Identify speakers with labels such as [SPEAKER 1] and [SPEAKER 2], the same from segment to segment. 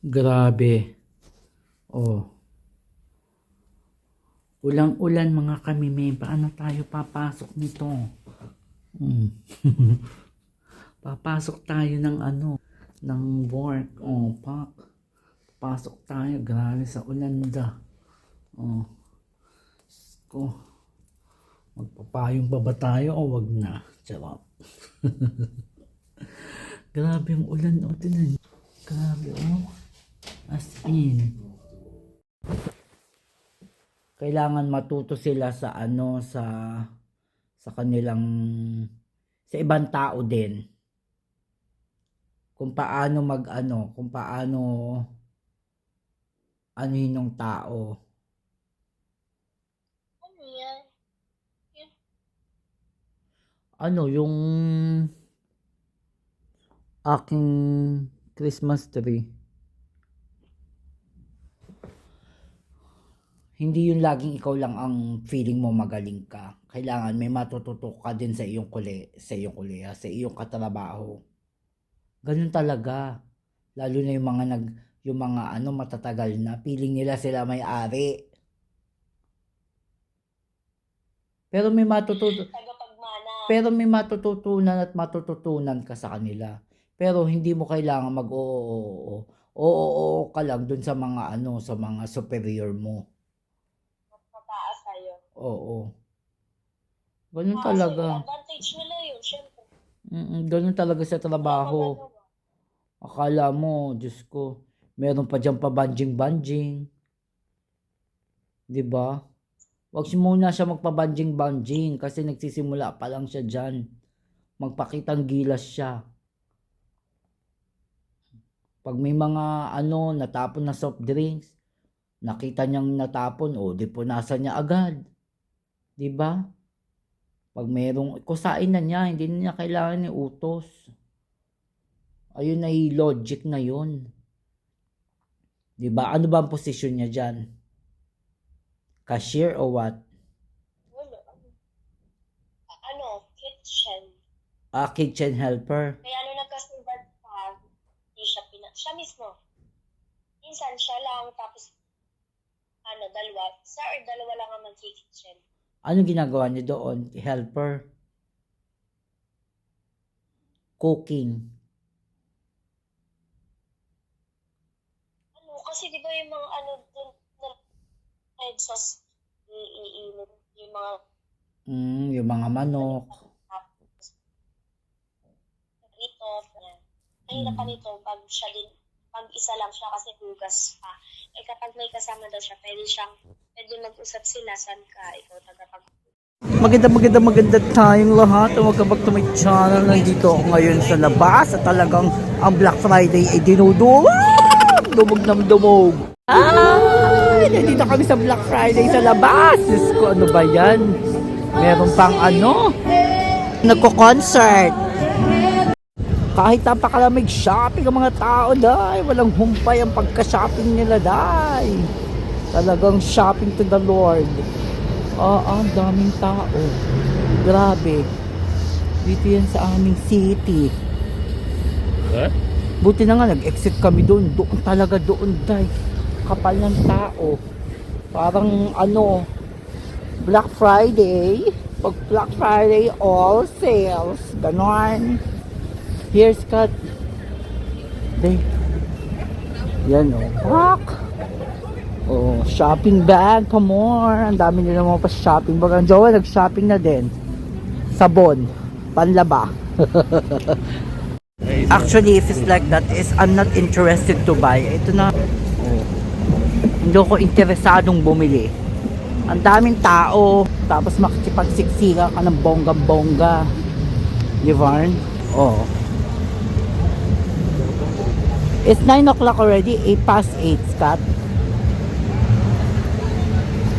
[SPEAKER 1] Grabe. Oh. Ulang-ulan mga kami, may paano tayo papasok nito? Hmm. papasok tayo ng ano, ng work. Oh, pak. Pasok tayo, grabe sa ulan da. Oh. Ko. Magpapayong pa ba tayo o wag na? Charot. grabe yung ulan. O, tinan. Grabe, oh. As in. Kailangan matuto sila sa ano, sa sa kanilang sa ibang tao din. Kung paano mag ano, kung paano ano yung tao.
[SPEAKER 2] Ano yan?
[SPEAKER 1] Ano yung aking Christmas tree. Hindi yun laging ikaw lang ang feeling mo magaling ka. Kailangan may matututo ka din sa iyong kuli, sa iyong kuliya, sa iyong katrabaho. Ganun talaga. Lalo na yung mga nag yung mga ano matatagal na feeling nila sila may ari. Pero may matututo pero may matututunan at matututunan ka sa kanila. Pero hindi mo kailangan mag oo oo oo. Oo oo ka lang dun sa mga ano, sa mga superior mo. Oo. Ganun
[SPEAKER 2] Ah,
[SPEAKER 1] talaga.
[SPEAKER 2] advantage nila yun, syempre.
[SPEAKER 1] Mm, ganun talaga sa trabaho. Akala mo, Diyos ko, meron pa dyan pa banjing-banjing. 'Di ba? Wag si muna siya magpa-banjing-banjing kasi nagsisimula pa lang siya dyan. Magpakitang gilas siya. Pag may mga ano, natapon na soft drinks, nakita niyang natapon, o di punasan niya agad. 'Di ba? Pag merong kusain na niya, hindi na niya kailangan ni utos. Ayun na yung logic na yun. 'Di ba? Ano ba ang posisyon niya diyan? Cashier o what?
[SPEAKER 2] Wala. Ah, Ano, kitchen.
[SPEAKER 1] Ah, kitchen helper.
[SPEAKER 2] Kaya ano nagkasubat pa, hindi siya pina... Siya mismo. Minsan siya lang, tapos ano, dalawa. Sa or dalawa lang ang mag-kitchen.
[SPEAKER 1] Ano ginagawa niya doon? Helper. Cooking.
[SPEAKER 2] Ano, kasi di ba yung mga ano, dun, na red sauce, iiinit, yung mga
[SPEAKER 1] Mm, yung mga manok.
[SPEAKER 2] yan. Mahirap pa nito pag siya din, pag isa lang siya kasi hugas pa. Eh kapag may kasama daw siya, pwede siyang, pwede mag-usap sila, saan ka, ikaw tagapag
[SPEAKER 1] Maganda, maganda, maganda tayong lahat. Welcome back to my channel. Nandito ako ngayon sa labas at talagang ang Black Friday ay dinudumog. Dumog ng dumog. Ay, nandito kami sa Black Friday sa labas. Diyos ko, ano ba yan? Meron pang ano? Nagko-concert. Kahit napakalamig shopping ang mga tao, day. Walang humpay ang pagka-shopping nila, day. Talagang shopping to the Lord. Oo, ang daming tao. Grabe. Dito yan sa aming city.
[SPEAKER 3] What?
[SPEAKER 1] Buti na nga, nag-exit kami doon. Doon talaga doon, day. Kapal ng tao. Parang ano, Black Friday. Pag Black Friday, all sales. Ganon. Here's cut. Day. Yan o. Oh. Rock. Oh, shopping bag pa more. Ang dami nila mga pa-shopping bag. Ang jowa nag-shopping na din. Sabon. Panlaba. Actually, if it's like that, is I'm not interested to buy. Ito na. Oh. Hindi ako interesadong bumili. Ang daming tao. Tapos makikipagsiksika ka ng bongga-bongga. Di ba? Oh. It's 9 o'clock already. 8 past 8, Scott.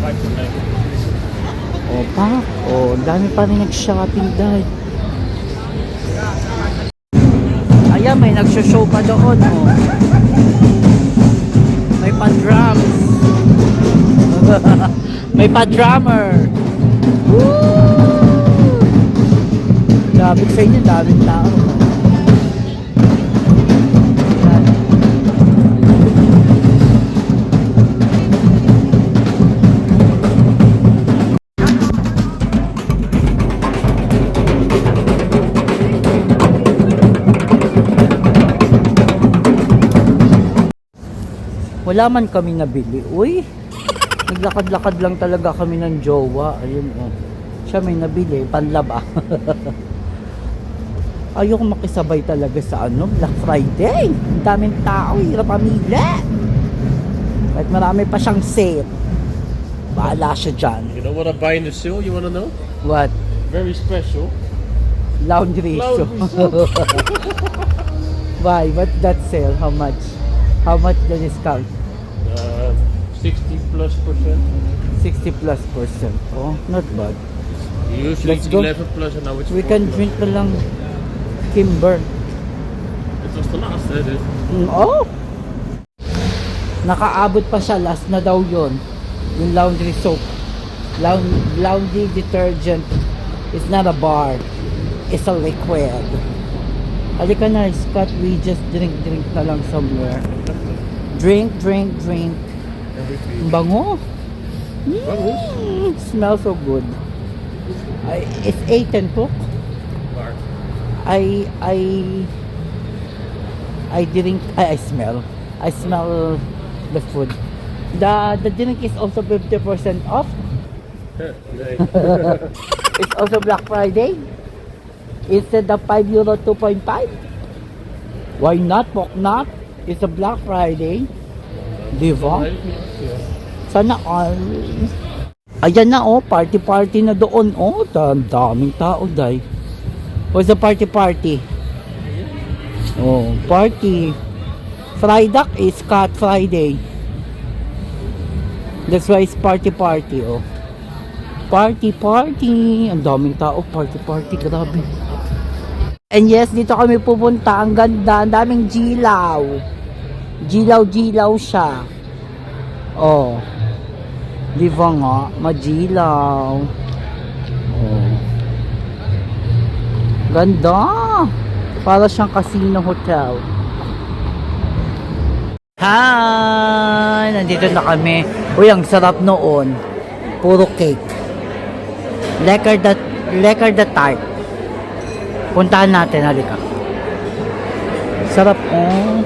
[SPEAKER 1] O pa, o dami pa rin nag-shopping dahil. Ayan, may nagsho-show pa doon. O. May pa-drums. may pa-drummer. Woo! Lapit sa inyo, daming tao. Wala man kami nabili. Uy, naglakad-lakad lang talaga kami ng jowa. Ayun oh. Siya may nabili, panlaba. Ayoko makisabay talaga sa ano, Black Friday. Ang daming tao, hirap pamili. At marami pa siyang sale. Bahala siya dyan.
[SPEAKER 3] You know what I buy in the sale? You wanna know?
[SPEAKER 1] What?
[SPEAKER 3] Very special.
[SPEAKER 1] Laundry.
[SPEAKER 3] Laundry
[SPEAKER 1] Why? What that sale? How much? How much the discount?
[SPEAKER 3] Uh, 60 plus percent.
[SPEAKER 1] 60 plus percent. Oh, not bad.
[SPEAKER 3] Usually
[SPEAKER 1] Let's
[SPEAKER 3] it's
[SPEAKER 1] go.
[SPEAKER 3] 11 plus and now it's
[SPEAKER 1] We
[SPEAKER 3] 4
[SPEAKER 1] can
[SPEAKER 3] plus.
[SPEAKER 1] drink na lang Kimber.
[SPEAKER 3] It was the last, eh? This.
[SPEAKER 1] Mm, oh! Nakaabot pa siya. Last na daw yon Yung laundry soap. Laun- laundry detergent is not a bar. It's a liquid. Halika na, Scott. We just drink, drink na lang somewhere. Drink, drink, drink. Ang bango. Mm, smells so good. I, it's 8 and cook. I I I drink I, I smell I smell the food. The the drink is also 50% off. It's also Black Friday. Instead of 5 euro 2.5. Why not? Why not? It's a Black Friday. Di ba? Sana all. Ayan na oh, party party na doon. Oh, da- daming tao day. What's the party party? Oh, party. Friday is Cat Friday. That's why it's party party oh. Party party. Ang daming tao, party party, grabe. And yes, dito kami pupunta. Ang ganda, ang daming jilaw. Jilaw-jilaw siya. Oh. Di ba nga? Majilaw. Oh. Ganda. Para siyang casino hotel. Hi! Nandito na kami. Uy, ang sarap noon. Puro cake. Lekker the, lekker the tart. Puntahan natin, halika. Sarap, oh.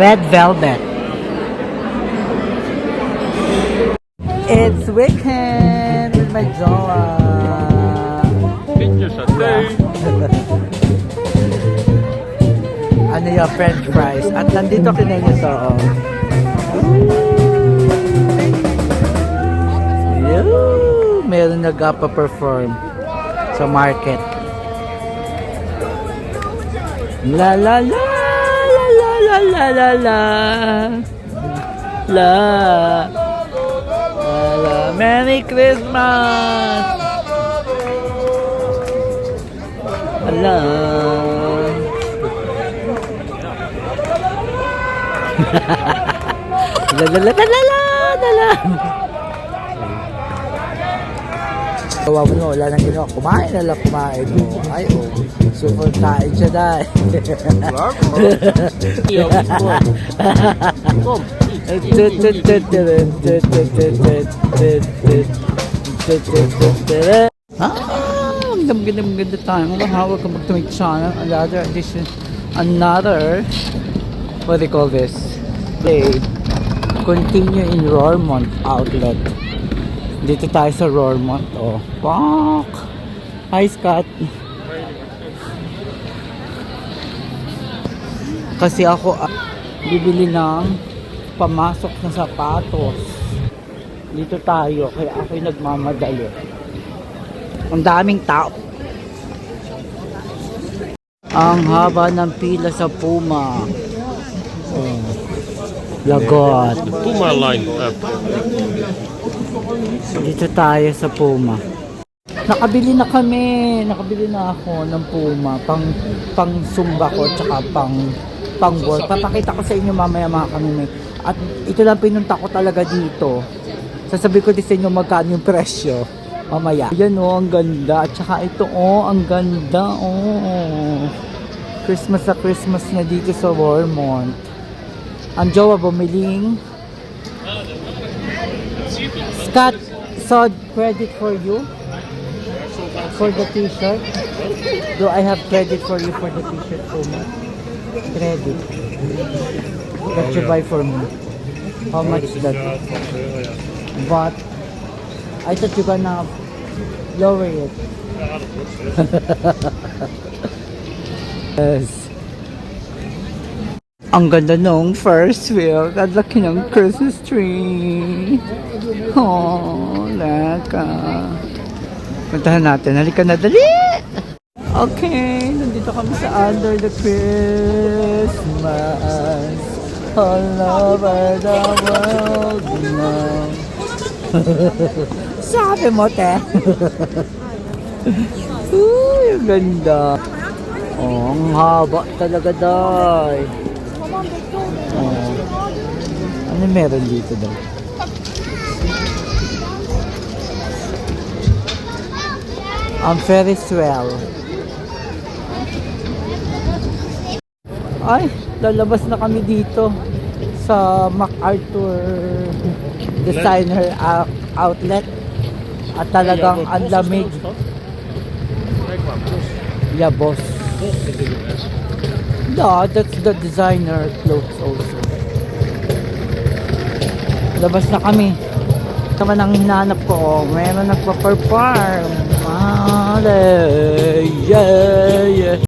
[SPEAKER 1] Red velvet. It's weekend with my jowa.
[SPEAKER 3] Ginger satay.
[SPEAKER 1] Ano yung french fries. At nandito kinain ito. Oh. Meron nagpa-perform sa market. La la la la la la la la la la la Merry Christmas! Ala. la la la la la la la Kawa mo wala nang ginawa. Kumain na lang kumain. Oh. Ay, oh. Super kain siya dahil. Ah, ang ganda ganda tayo. Ka back to my channel. Another edition. Another, what do you call this? Play. Continue in Roermond outlet. Dito tayo sa Roermond. Oh, fuck. Hi, Scott. Kasi ako ah, bibili ng pamasok na sapatos. Dito tayo, kaya ako'y nagmamadali. Ang daming tao. Ang haba ng pila sa Puma. Oh. Lagot.
[SPEAKER 3] Puma line up.
[SPEAKER 1] Dito tayo sa Puma. Nakabili na kami. Nakabili na ako ng Puma. Pang, pang sumba ko, tsaka pang, pang work. Papakita ko sa inyo mamaya mga kanunay. At ito lang pinunta ko talaga dito. Sasabi ko din sa inyo magkano yung presyo. Mamaya. Yan o, ang ganda. At saka ito o, ang ganda o. Christmas sa Christmas na dito sa Warmont. Ang jowa bumiling Scott, so credit for you. For the t-shirt? Do I have credit for you for the t-shirt, Puma? Credit. That you buy for me. How much is that? But I thought you're gonna lower it. yes. Ang ganda nung first wheel. Ang laki ng Christmas tree. Oh, laka. Puntahan natin. Halika na, dali! Okay, nandito kami sa Under the Christmas. All over the world now. Sabi mo, te. Uy, ganda. Oh, ang haba talaga, day. Ano meron dito daw? Ang Ferris wheel. Ay, lalabas na kami dito sa MacArthur Designer Out- Outlet. At talagang ang lamig. Yeah, boss. Yeah, that's the designer clothes also. Labas na kami. Ito man ang hinahanap ko. Meron nagpa-perform. Hallelujah. Yeah, yeah.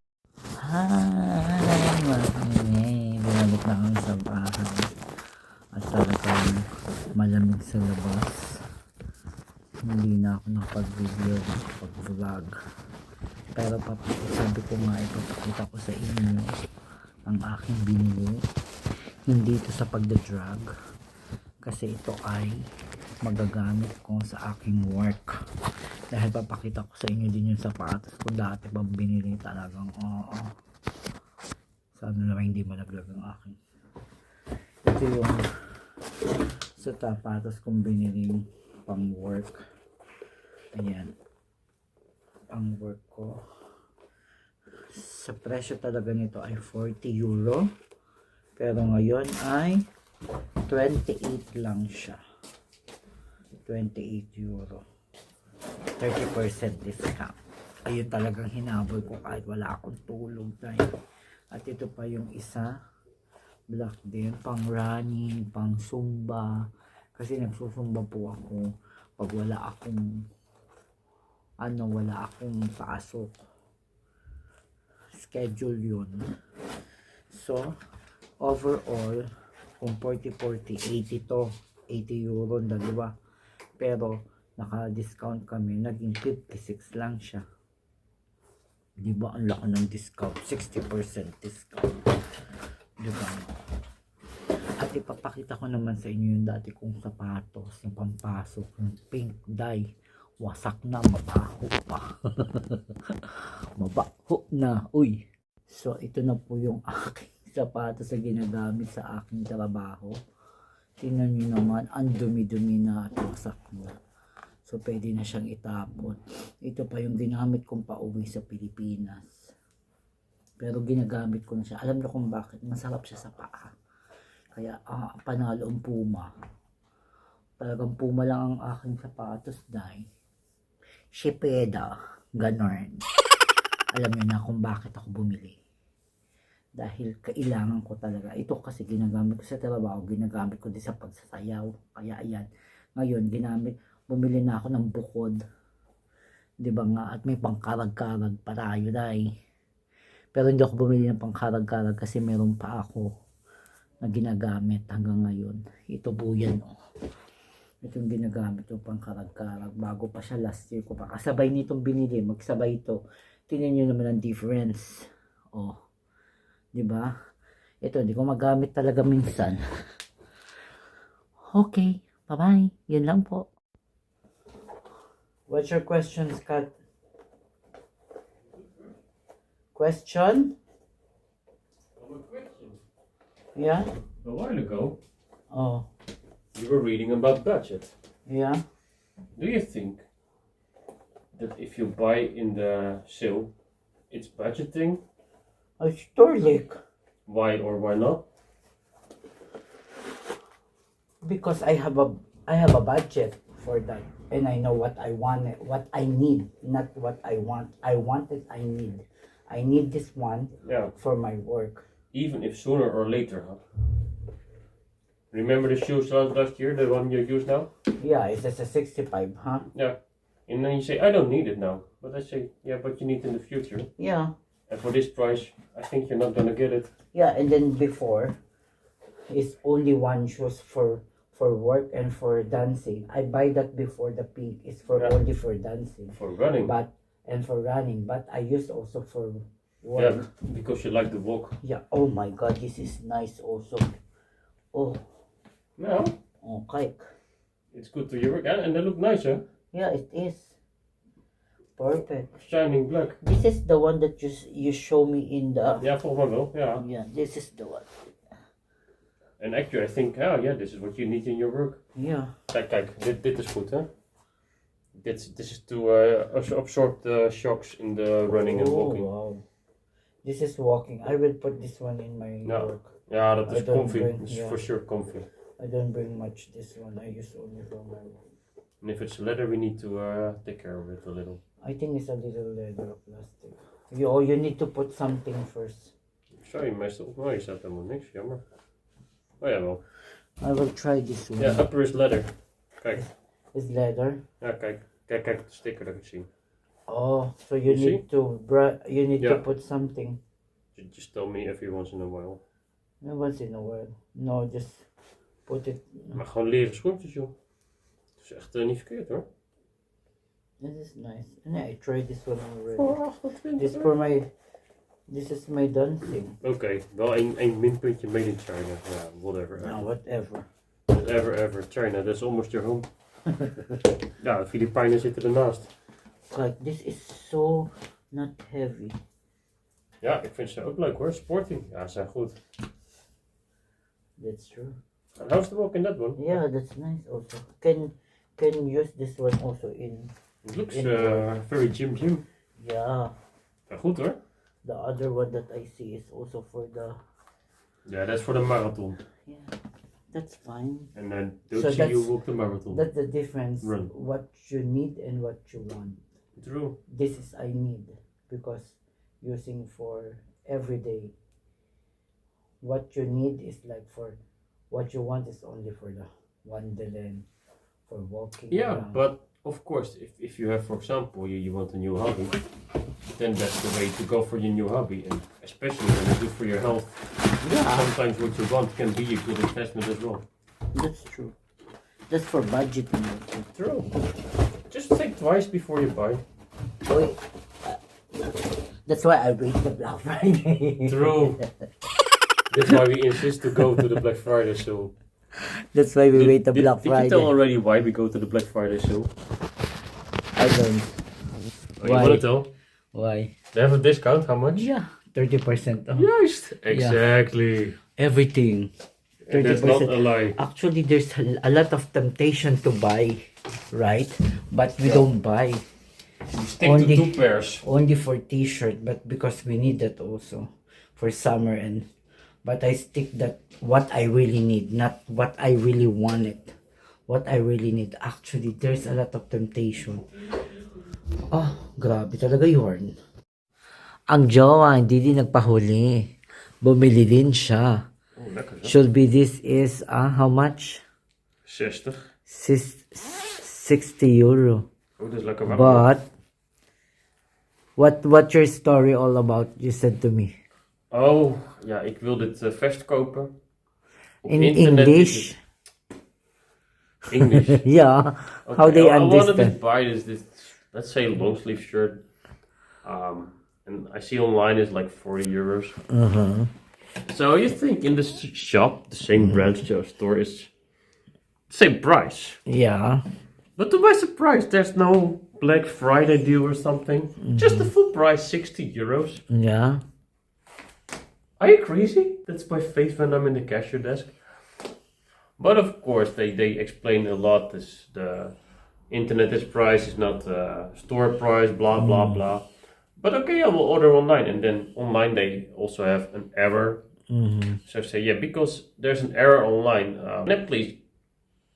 [SPEAKER 1] Hi, mami. Bumalik na kami sa bahay. At talagang malamig sa labas. Hindi na ako nakapag-video, nakapag-vlog. Pero sabi ko nga, ipapakita ko sa inyo ang aking binili. Hindi ito sa pagda-drug. Kasi ito ay magagamit ko sa aking work. Dahil papakita ko sa inyo din yung sapatos ko dati pa binili talagang oo. Sana naman hindi malaglag ang aking. Ito yung sa sapatos kong biniling pang work. Ayan. Ang work ko. Sa presyo talaga nito ay 40 euro. Pero ngayon ay 28 lang siya. 28 euro. 30% discount. Ayun talagang hinabol ko kahit wala akong tulog tayo. At ito pa yung isa. Black din. Pang running, pang zumba. Kasi nagsusumba po ako pag wala akong ano, wala akong pasok. Schedule yun. So, overall, kung 40-40, 80 to, 80 euro ang dalawa. Pero, naka-discount kami, naging 56 lang siya. Di ba ang laki ng discount? 60% discount. Di ba? At ipapakita ko naman sa inyo yung dati kong sapatos, yung pampasok, yung pink dye. Wasak na, mabaho pa. mabaho na, uy. So, ito na po yung aking sapatos na ginagamit sa aking trabaho. Tingnan nyo naman, ang dumi-dumi na at wasak na. So, pwede na siyang itapon. Ito pa yung ginamit kong pauwi sa Pilipinas. Pero ginagamit ko na siya. Alam na kung bakit. Masarap siya sa paa. Kaya, ah, panalo ang puma. Talagang puma lang ang aking sapatos dahil. Shipeda. Ganon. Alam niyo na kung bakit ako bumili. Dahil kailangan ko talaga. Ito kasi ginagamit ko sa trabaho. Ginagamit ko din sa pagsasayaw. Kaya ayan. Ngayon, ginamit. Bumili na ako ng bukod. Di ba nga? At may pangkarag-karag pa tayo dahil. Pero hindi ako bumili ng pangkarag-karag kasi meron pa ako na ginagamit hanggang ngayon. Ito po yan. Oh. Ito yung ginagamit ko pang karag-karag. Bago pa siya last year ko pa. Kasabay nitong binili. Magsabay ito. Tingnan nyo naman ang difference. Oh. Di ba? Ito, hindi ko magamit talaga minsan. Okay. Bye-bye. Yun lang po. What's your question, Scott? Question? Yeah?
[SPEAKER 3] A while ago,
[SPEAKER 1] Oh,
[SPEAKER 3] you were reading about budget.
[SPEAKER 1] yeah.
[SPEAKER 3] Do you think that if you buy in the sale, it's budgeting?
[SPEAKER 1] Oh, Storlik.
[SPEAKER 3] Why or why not?
[SPEAKER 1] Because I have a I have a budget for that. and I know what I want, what I need, not what I want. I want it, I need. I need this one
[SPEAKER 3] Yeah.
[SPEAKER 1] for my work.
[SPEAKER 3] Even if sooner or later, huh? Remember the shoes last last year, the one you use now?
[SPEAKER 1] Yeah, it's just a 65, huh?
[SPEAKER 3] Yeah. And then you say, I don't need it now. But I say, yeah, but you need it in the future.
[SPEAKER 1] Yeah.
[SPEAKER 3] And for this price, I think you're not gonna get it.
[SPEAKER 1] Yeah, and then before, it's only one shoes for for work and for dancing. I buy that before the pink is for
[SPEAKER 3] Yeah.
[SPEAKER 1] only for dancing,
[SPEAKER 3] For running.
[SPEAKER 1] but and for running. But I use also for work.
[SPEAKER 3] yeah, because you like to walk.
[SPEAKER 1] Yeah. Oh my God, this is nice also. Oh,
[SPEAKER 3] Now,
[SPEAKER 1] okay.
[SPEAKER 3] Oh, it's good to your work. And, and they look nice, huh?
[SPEAKER 1] Yeah, it is. Perfect.
[SPEAKER 3] Shining black.
[SPEAKER 1] This is the one that you you show me in the.
[SPEAKER 3] Ja, volgens mij wel. Ja.
[SPEAKER 1] Yeah, this is the one.
[SPEAKER 3] And actually, I think, oh yeah, this is what you need in your work.
[SPEAKER 1] Yeah.
[SPEAKER 3] Kijk, kijk, dit, dit is goed, hè? Dit, this is to uh, absorb the shocks in the running and
[SPEAKER 1] Oh
[SPEAKER 3] walking.
[SPEAKER 1] wow. This is walking. I will put this one in my
[SPEAKER 3] Ja.
[SPEAKER 1] work.
[SPEAKER 3] Ja, dat is comfy. It's
[SPEAKER 1] yeah.
[SPEAKER 3] for sure comfy.
[SPEAKER 1] I don't bring much this one. I use only for my work.
[SPEAKER 3] And if it's leather, we need to uh, take care of it a little.
[SPEAKER 1] I think it's a little leather plastic. You, oh, you need to put something first.
[SPEAKER 3] Sorry, meestal. Oh, je staat helemaal niks, jammer. Oh ja, wel.
[SPEAKER 1] I will try this one.
[SPEAKER 3] Ja, upper is leather. Kijk,
[SPEAKER 1] It's leather.
[SPEAKER 3] ja, kijk, kijk, kijk, de sticker dat ik zie.
[SPEAKER 1] Oh, so you
[SPEAKER 3] You see?
[SPEAKER 1] need to bra- you need to
[SPEAKER 3] Yeah.
[SPEAKER 1] put something.
[SPEAKER 3] Ju- Just tell me every once in a while.
[SPEAKER 1] No, once in a while. No, just put it.
[SPEAKER 3] Maar gewoon leren schoentjes, joh. Dat is echt eh, niet verkeerd, hoor.
[SPEAKER 1] This is nice. And I tried this one already. This for my. This is my dancing.
[SPEAKER 3] Oké, wel één, één minpuntje made in China. Ja, whatever.
[SPEAKER 1] Now, whatever.
[SPEAKER 3] Whatever, ever. China, that's almost your home. ja, de Filipijnen zitten ernaast.
[SPEAKER 1] Like this is so not heavy.
[SPEAKER 3] Ja, ik vind ze ook leuk hoor. Sporting. Ja, ze zijn goed.
[SPEAKER 1] That's true.
[SPEAKER 3] And how's the walk in that one?
[SPEAKER 1] Yeah, that's nice also. Can can use this one also in
[SPEAKER 3] It looks uh, very gym gym.
[SPEAKER 1] yeah.
[SPEAKER 3] Ja, goed hoor.
[SPEAKER 1] The other one that I see is also for the
[SPEAKER 3] Yeah, that's for the marathon.
[SPEAKER 1] yeah. That's fine.
[SPEAKER 3] And then don't
[SPEAKER 1] So
[SPEAKER 3] see you
[SPEAKER 1] that's-
[SPEAKER 3] walk the marathon.
[SPEAKER 1] That's the difference.
[SPEAKER 3] Run.
[SPEAKER 1] What you need and what you want.
[SPEAKER 3] True.
[SPEAKER 1] This is I need because using for every day. What you need is like for what you want is only for the wonderland for walking.
[SPEAKER 3] Yeah,
[SPEAKER 1] around.
[SPEAKER 3] but of course, if, if you have, for example, you, you want a new hobby, then that's the way to go for your new hobby. And especially when it's good for your health,
[SPEAKER 1] yeah,
[SPEAKER 3] sometimes what you want can be a good investment as well.
[SPEAKER 1] that's true. That's for budgeting.
[SPEAKER 3] True. Just think twice before you buy.
[SPEAKER 1] Wait, uh, that's why I wait the Black Friday.
[SPEAKER 3] True. That's why we insist to go to the Black Friday sale.
[SPEAKER 1] That's why we
[SPEAKER 3] Did-
[SPEAKER 1] wait the
[SPEAKER 3] did-
[SPEAKER 1] Black
[SPEAKER 3] Did you tell already why we go to the Black Friday show?
[SPEAKER 1] I don't.
[SPEAKER 3] Oh, you
[SPEAKER 1] Why?
[SPEAKER 3] want to tell?
[SPEAKER 1] Why?
[SPEAKER 3] They have a discount. How much?
[SPEAKER 1] Yeah, thirty percent off
[SPEAKER 3] Juist. Exactly.
[SPEAKER 1] everything.
[SPEAKER 3] And that's not a lie.
[SPEAKER 1] Actually, there's a, a lot of temptation to buy, right? But we don't buy
[SPEAKER 3] We stick
[SPEAKER 1] Only-
[SPEAKER 3] to two pairs.
[SPEAKER 1] only for T-shirt, but because we need that also for summer and. But I stick that what I really need, not what I really wanted. What I really need. Actually, there's a lot of temptation. Oh, grabe talaga yun. Ang jowa, hindi din nagpahuli. Bumili din siya.
[SPEAKER 3] Oh, lekker.
[SPEAKER 1] Should be this is, ah, how much?
[SPEAKER 3] 60.
[SPEAKER 1] Sis- 60 euro.
[SPEAKER 3] Oh, dat is lekker warm.
[SPEAKER 1] But, what what your story all about? You said to me.
[SPEAKER 3] Oh, ja, ik wil dit eh, vest kopen. Op
[SPEAKER 1] In
[SPEAKER 3] internet
[SPEAKER 1] English?
[SPEAKER 3] is het- English.
[SPEAKER 1] yeah. How
[SPEAKER 3] Okay,
[SPEAKER 1] they
[SPEAKER 3] I, I wanted to
[SPEAKER 1] understand.
[SPEAKER 3] buy this, this, let's say long sleeve shirt. Um, and I see online is like 40 euros.
[SPEAKER 1] Uh-huh.
[SPEAKER 3] So you think in this shop, the same
[SPEAKER 1] Mm-hmm.
[SPEAKER 3] brand so store is the same price.
[SPEAKER 1] Yeah.
[SPEAKER 3] But to my surprise, there's no Black Friday deal or something. Just
[SPEAKER 1] Mm-hmm.
[SPEAKER 3] the full price, 60 euros.
[SPEAKER 1] Yeah.
[SPEAKER 3] Are you crazy? That's my face when I'm in the cashier desk. But of course, they, they explain a lot. This the internet is price is not uh, store price. Blah blah blah. But okay, I will order online, and then online they also have an error.
[SPEAKER 1] Mm-hmm.
[SPEAKER 3] So I say yeah, because there's an error online. Uh, can I please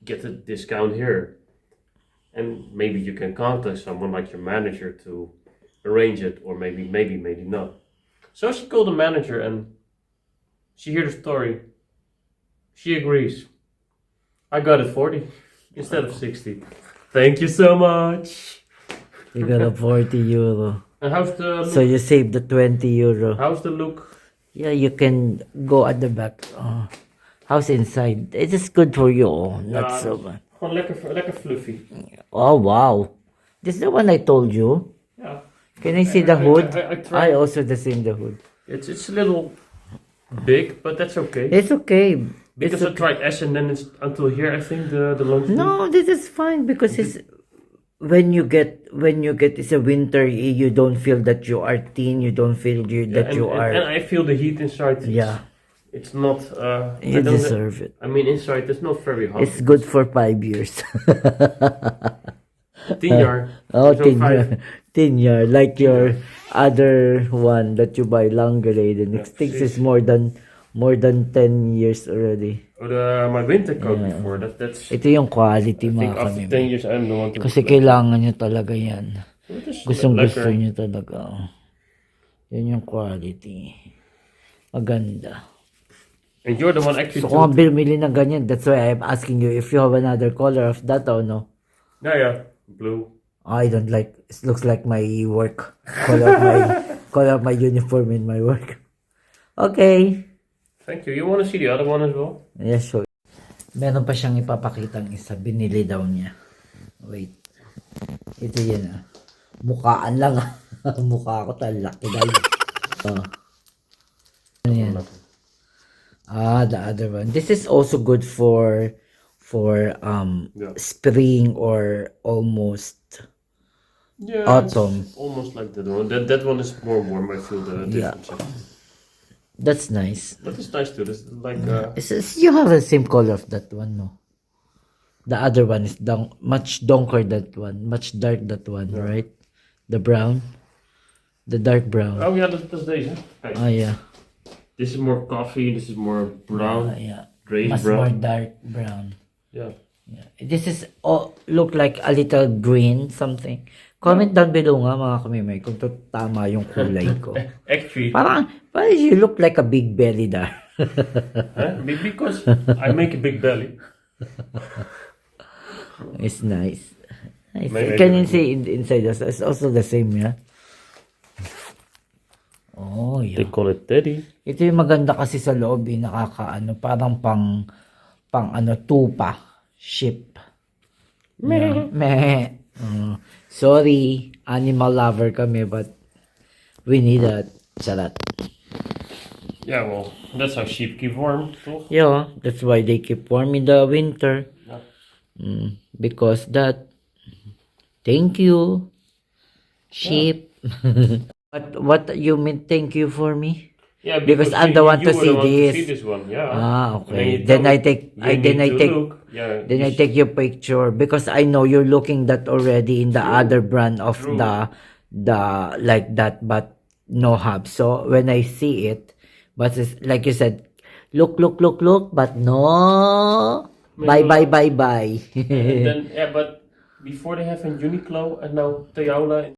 [SPEAKER 3] get a discount here? and maybe you can contact someone like your manager to arrange it, or maybe, maybe, maybe not. So she called the manager and she heard the story. She agrees. I got it 40 instead of 60. Thank you so much.
[SPEAKER 1] You got a 40 euro.
[SPEAKER 3] And how's the look?
[SPEAKER 1] So you saved the 20 euro.
[SPEAKER 3] how's the look?
[SPEAKER 1] Yeah, you can go at the back. Oh, how's inside? It is good for you. Oh, not
[SPEAKER 3] Yeah.
[SPEAKER 1] so bad.
[SPEAKER 3] Oh, Gewoon lekker, lekker fluffy.
[SPEAKER 1] Oh, wow. This is the one I told you.
[SPEAKER 3] Yeah.
[SPEAKER 1] Can I see the
[SPEAKER 3] I-
[SPEAKER 1] hood?
[SPEAKER 3] I- I tried.
[SPEAKER 1] I also the same the hood.
[SPEAKER 3] It's it's a little big, but that's okay.
[SPEAKER 1] It's okay.
[SPEAKER 3] Because
[SPEAKER 1] it's
[SPEAKER 3] I tried S and then it's until here. I think the the long.
[SPEAKER 1] No, this is fine because it's when you get when you get it's a winter. You don't feel that you are thin. You don't feel you,
[SPEAKER 3] yeah,
[SPEAKER 1] that
[SPEAKER 3] and,
[SPEAKER 1] you
[SPEAKER 3] and,
[SPEAKER 1] are.
[SPEAKER 3] And I feel the heat inside. It's,
[SPEAKER 1] yeah.
[SPEAKER 3] It's not. Uh,
[SPEAKER 1] you deserve it.
[SPEAKER 3] I mean, inside it's not very hot.
[SPEAKER 1] It's good for five years.
[SPEAKER 3] 10 jaar.
[SPEAKER 1] Uh,
[SPEAKER 3] oh,
[SPEAKER 1] 10.
[SPEAKER 3] 16
[SPEAKER 1] year like your other one that you buy lingerie the next yeah,
[SPEAKER 3] things
[SPEAKER 1] is more than more than 10 years already.
[SPEAKER 3] Or the, my winter coat yeah. before that that's
[SPEAKER 1] Ito yung quality
[SPEAKER 3] I
[SPEAKER 1] mga
[SPEAKER 3] think
[SPEAKER 1] after
[SPEAKER 3] 10 years I'm the one to
[SPEAKER 1] Kasi kailangan nyo talaga yan. Gustong gusto nyo talaga. Oh. Yan yung quality. Maganda.
[SPEAKER 3] And you're the one actually
[SPEAKER 1] So kung bumili ng ganyan, that's why I'm asking you if you have another color of that or no?
[SPEAKER 3] Yeah, yeah. Blue.
[SPEAKER 1] I don't like, it looks like my work. Color of my, color of my uniform in my work. Okay.
[SPEAKER 3] Thank you. You want to see the other one as well?
[SPEAKER 1] Yes, sure. Meron pa siyang ipapakitang isa. Binili daw niya. Wait. Ito yan ah. Mukaan lang ah. Mukha ko talaki dahil. Oh. Ano yan? Ah, the other one. This is also good for for um
[SPEAKER 3] Yeah.
[SPEAKER 1] spring or almost
[SPEAKER 3] Yeah.
[SPEAKER 1] Autumn.
[SPEAKER 3] Almost like that one. That that one is more warm. I feel the difference. Yeah.
[SPEAKER 1] that's nice.
[SPEAKER 3] That is nice too. This is like. Uh,
[SPEAKER 1] It's, it's- you have the same color of that one, no? The other one is down, much darker that one, much dark that one, right? The brown, the dark brown.
[SPEAKER 3] oh yeah, dat, dat is deze. Kijk.
[SPEAKER 1] Oh yeah,
[SPEAKER 3] This is more coffee. This is more brown.
[SPEAKER 1] yeah.
[SPEAKER 3] Grayish
[SPEAKER 1] Much more dark brown.
[SPEAKER 3] Yeah.
[SPEAKER 1] Yeah. This is oh, look like a little green something. Comment down below nga mga kamimay kung to tama yung kulay ko.
[SPEAKER 3] Actually,
[SPEAKER 1] Parang, parang you look like a big belly there.
[SPEAKER 3] huh? Be- because I make a big belly.
[SPEAKER 1] It's nice. nice.
[SPEAKER 3] Maybe-
[SPEAKER 1] Can you see in, inside us? It's also the same, yeah? Oh, yeah.
[SPEAKER 3] They call it teddy.
[SPEAKER 1] Ito yung maganda kasi sa loob, eh, nakakaano, parang pang, pang ano, tupa, ship. Meh. Meh. Mm. Sorry, animal lover kami, but we need that. Charot.
[SPEAKER 3] Yeah, well, that's how sheep keep warm, toch?
[SPEAKER 1] Yeah, that's why they keep warm in the winter.
[SPEAKER 3] Yeah.
[SPEAKER 1] Mm, because that. Thank you, sheep. what what you mean? Thank you for me?
[SPEAKER 3] Yeah,
[SPEAKER 1] Because I'm the one to see
[SPEAKER 3] the one to
[SPEAKER 1] this.
[SPEAKER 3] see this one, yeah.
[SPEAKER 1] Ah, okay. Then
[SPEAKER 3] tell
[SPEAKER 1] I take- I- then I take-
[SPEAKER 3] look. Yeah.
[SPEAKER 1] Then I take your picture because I know you're looking that already in the other brand of
[SPEAKER 3] True.
[SPEAKER 1] the the like that, but no hub. So when I see it, but it's, like you said, look, look, look, look, but no. Bye, bye, bye, bye.
[SPEAKER 3] And then, yeah, but before they have in Uniqlo and now Theola